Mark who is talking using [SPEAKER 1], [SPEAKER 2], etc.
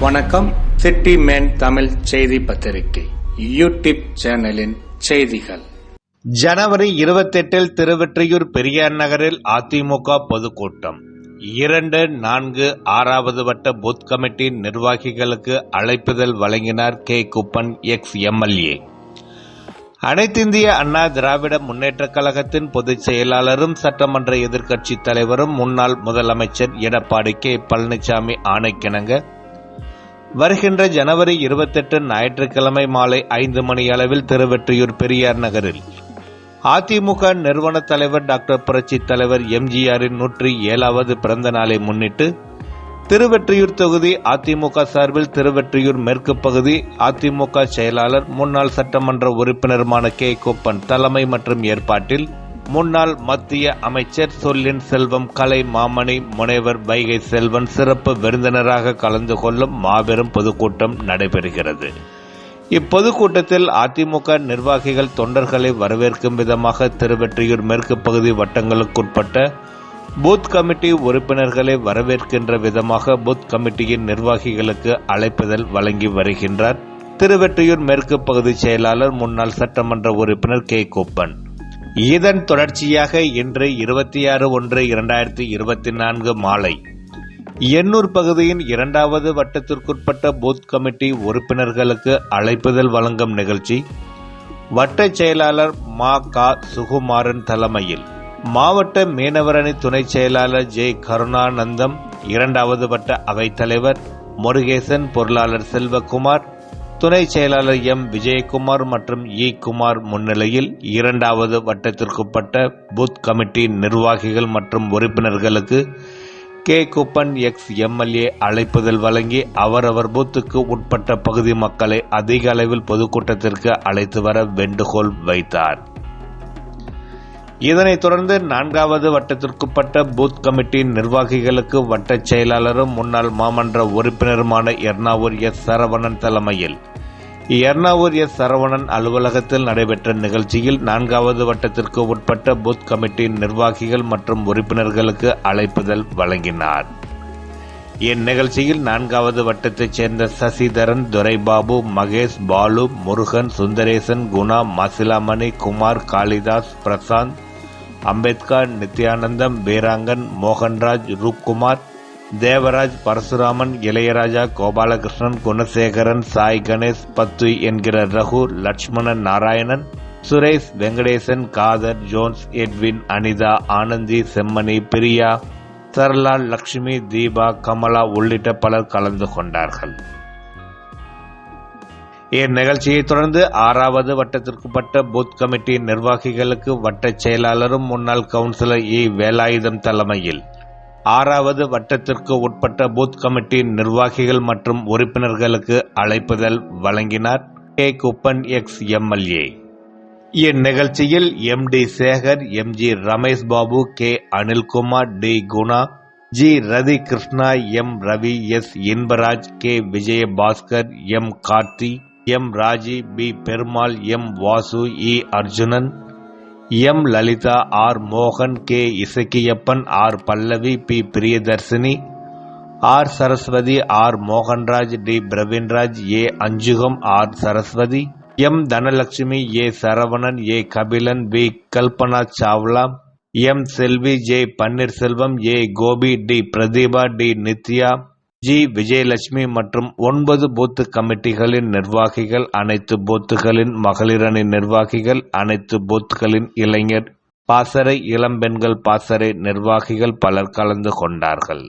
[SPEAKER 1] வணக்கம். City man Tamil செய்தி பத்திரிகை. யூடியூப் சேனலின் செய்திகள்.
[SPEAKER 2] ஜனவரி இருபத்தெட்டில் திருவெற்றியூர் பெரியார் நகரில் அதிமுக பொதுக்கூட்டம். இரண்டு நான்கு ஆறாவது வட்ட பூத் கமிட்டி நிர்வாகிகளுக்கு அழைப்புதல் வழங்கினார் கே. குப்பன் எக்ஸ் எம்எல்ஏ அனைத்திந்திய அண்ணா திராவிட முன்னேற்றக் கழகத்தின் பொதுச் செயலாளரும் சட்டமன்ற எதிர்க்கட்சித் தலைவரும் முன்னாள் முதலமைச்சர் எடப்பாடி கே. பழனிசாமி ஆணைக்கிணங்க வருகின்ற ஜனவரி இருபத்தெட்டு ஞாயிற்றுக்கிழமை மாலை ஐந்து மணி அளவில் திருவெற்றியூர் பெரியார் நகரில். அதிமுக நிறுவன தலைவர் டாக்டர் புரட்சி தலைவர் எம்ஜிஆரின் நூற்றி ஏழாவது பிறந்த நாளை முன்னிட்டு திருவெற்றியூர் தொகுதி அதிமுக சார்பில் திருவெற்றியூர் மேற்கு பகுதி அதிமுக செயலாளர் முன்னாள் சட்டமன்ற உறுப்பினருமான கே. கோப்பன் தலைமை மற்றும் ஏற்பாட்டில் முன்னாள் மத்திய அமைச்சர் சொல்லின் செல்வம் கலை மாமணி முனைவர் வைகை செல்வன் சிறப்பு விருந்தினராக கலந்து கொள்ளும் மாபெரும் பொதுக்கூட்டம் நடைபெறுகிறது. இப்பொதுக்கூட்டத்தில் அதிமுக நிர்வாகிகள் தொண்டர்களை வரவேற்கும் விதமாக திருவெற்றியூர் மேற்கு பகுதி வட்டங்களுக்குட்பட்ட பூத் கமிட்டி உறுப்பினர்களை வரவேற்கின்ற விதமாக பூத் கமிட்டியின் நிர்வாகிகளுக்கு அழைப்புதல் வழங்கி வருகின்றார். திருவெற்றியூர் மேற்கு பகுதி செயலாளர் முன்னாள் சட்டமன்ற உறுப்பினர் கே. கோப்பன். இதன் தொடர்ச்சியாக இன்று இருபத்தி ஆறு ஒன்று இரண்டாயிரத்தி இருபத்தி நான்கு மாலை எண்ணூர் பகுதியின் இரண்டாவது வட்டத்திற்குட்பட்ட பூத் கமிட்டி உறுப்பினர்களுக்கு அழைப்புதல் வழங்கும் நிகழ்ச்சி வட்ட செயலாளர் மா கா சுகுமாரன் தலைமையில். மாவட்ட மீனவரணி துணை செயலாளர் ஜே கருணானந்தம் இரண்டாவது வட்ட அவைத்தலைவர் முருகேசன் பொருளாளர் செல்வகுமார் துணை செயலாளர் எம். விஜயகுமார் மற்றும் இ. குமார் முன்னிலையில் இரண்டாவது வட்டத்திற்குட்பட்ட பூத் கமிட்டி நிர்வாகிகள் மற்றும் உறுப்பினர்களுக்கு கே. குப்பன் எக்ஸ். எம்எல்ஏ அழைப்புதல் வழங்கி அவரவர் பூத்துக்கு உட்பட்ட பகுதி மக்களை அதிக அளவில் பொதுக்கூட்டத்திற்கு அழைத்து வர வேண்டுகோள் வைத்தார். இதனைத் தொடர்ந்து நான்காவது வட்டத்திற்குட்பட்ட பூத் கமிட்டியின் நிர்வாகிகளுக்கு வட்டச் செயலாளரும் முன்னாள் மாமன்ற உறுப்பினருமான எர்ணாவூர் எஸ். சரவணன் தலைமையில். எர்ணாவூர் எஸ். சரவணன் அலுவலகத்தில் நடைபெற்ற நிகழ்ச்சியில் நான்காவது வட்டத்திற்கு உட்பட்ட பூத் கமிட்டியின் நிர்வாகிகள் மற்றும் உறுப்பினர்களுக்கு அழைப்புதல் வழங்கினார். இந்நிகழ்ச்சியில் நான்காவது வட்டத்தைச் சேர்ந்த சசிதரன் துரைபாபு மகேஷ் பாலு முருகன் சுந்தரேசன் குணா மாசிலாமணி குமார் காளிதாஸ் பிரசாந்த் அம்பேத்கர் நித்யானந்தம் வீராங்கன் மோகன்ராஜ் ரூப்குமார் தேவராஜ் பரசுராமன் இளையராஜா கோபாலகிருஷ்ணன் குணசேகரன் சாய் கணேஷ் பத்து என்கிற ரகு லட்சுமணன் நாராயணன் சுரேஷ் வெங்கடேசன் காதர் ஜோன்ஸ் எட்வின் அனிதா ஆனந்தி செம்மணி பிரியா சரளா லட்சுமி தீபா கமலா உள்ளிட்ட பலர் கலந்து கொண்டார்கள். இந்நிகழ்ச்சியை தொடர்ந்து ஆறாவது வட்டத்திற்குட்பட்ட பூத் கமிட்டி நிர்வாகிகளுக்கு வட்டச் செயலாளரும் முன்னாள் கவுன்சிலர் இ. வேலாயுதம் தலைமையில். ஆறாவது வட்டத்திற்கு உட்பட்ட பூத் கமிட்டி நிர்வாகிகள் மற்றும் உறுப்பினர்களுக்கு அழைப்புதல் வழங்கினார் கே. குப்பன் எக்ஸ். எம்எல்ஏ இந்நிகழ்ச்சியில் M. D. Sekar M. G. Ramesh Babu K. Anilkumar D. Guna G. Rathi Krishna M. Ravi S. Inbaraj K. Vijayabaskar M. Karthi M Raji P Perumal M Vasu E Arjunan M Lalitha R மோகன் K Isakkiappan R Pallavi P Priyadharshini R Saraswathi R Mohanraj D Praveenraj A Anjugam R Saraswathi M Dhanalakshmi A Saravanan A Kabilan P Kalpana Chawla M Selvi J Panneerselvam A Gopi D Pradeepa D Nithya G. Vijayalakshmi மற்றும் ஒன்பது பூத்து கமிட்டிகளின் நிர்வாகிகள் அனைத்து பூத்துகளின் மகளிரணி நிர்வாகிகள் அனைத்து பூத்துகளின் இளைஞர் பாசறை இளம்பெண்கள் பாசறை நிர்வாகிகள் பலர் கலந்து கொண்டார்கள்.